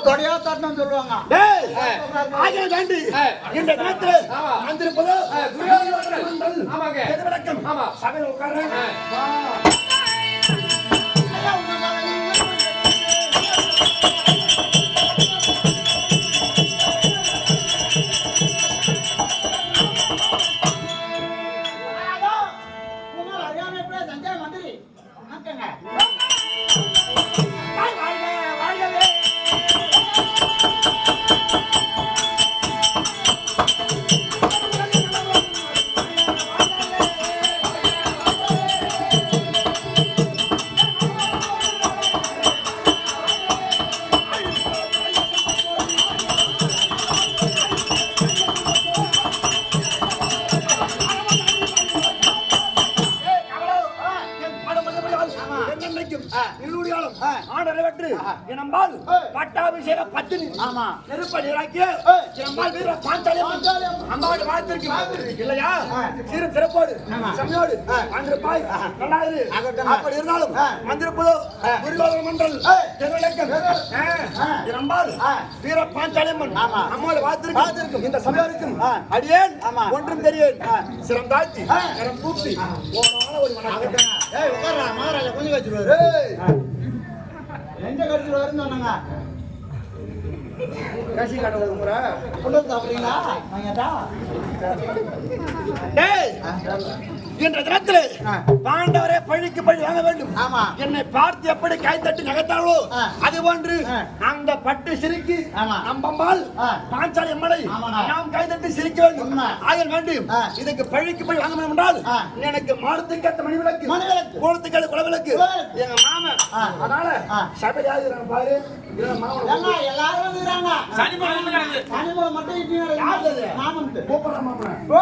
தொடையா தட்டணும்னு சொல்லுவாங்க டேய், ஆ. ஆகிய தாண்டி ஆ. இந்த தினத்தில் ஆமா. வந்திருப்பதோ ஆ, துரியோதனன் மண்டல். ஆமாங்க. எதிர்வழக்கம். ஆமா. சபையில் உட்கார்றேன். ஆ. ஐயா, பட்டாபிஷேக பத்தினி. ஆமா. நெருப்ப நீராக்கிய என் அம்பாள் வீர பாஞ்சாலியம். அம்பாள் வாழ்த்திருக்கு இல்லையா? சிறு சிறப்போடு செம்மையோடு அப்படி இருந்தாலும் மன்றல் திருவிளக்கம். வீர பாஞ்சாலியம்மன் அம்மாள் வாழ்த்திருக்கு இந்த சபையாருக்கும் அடியேன் ஒன்றும் தெரியேன். சிரம் தாழ்த்தி சிரம் தூக்கி போனால ஒரு வணக்கம் ஏய் உட்கார்றா மகாராஜா கொஞ்சம் வச்சிருவாரு நெஞ்ச கடிச்சிருவாருன்னு சொன்னாங்க. கசி காட்டுவது முறை. கொண்டு வந்து சாப்பிடுறீங்களா? வாங்கட்டா டேய்! என்ற தினத்திலே பாண்டவரே பழிக்கு பழி வாங்க வேண்டும் ஆமா. என்னை பார்த்து எப்படி கை தட்டி நகைத்தாளோ. அது போன்று. அந்த பட்டு சிரிக்கு ஆ. பாஞ்சாலி அம்மனை. நாம் கை தட்டி சிரிக்க வேண்டும். ஆயல் வேண்டும். இதுக்கு பழிக்கு பழி வாங்க வேண்டும் என்றால். எனக்கு மாடத்துக்கு ஏற்ற மணி விளக்கு மணி விளக்கு. கோலத்துக்கு ஏற்ற குலவிளக்கு. எங்க மாமன். அதனால ஆ. சபை யாரு பாரு எல்லாரும். சனிமலை மட்டும் அது? கூப்பிடுற மாமன்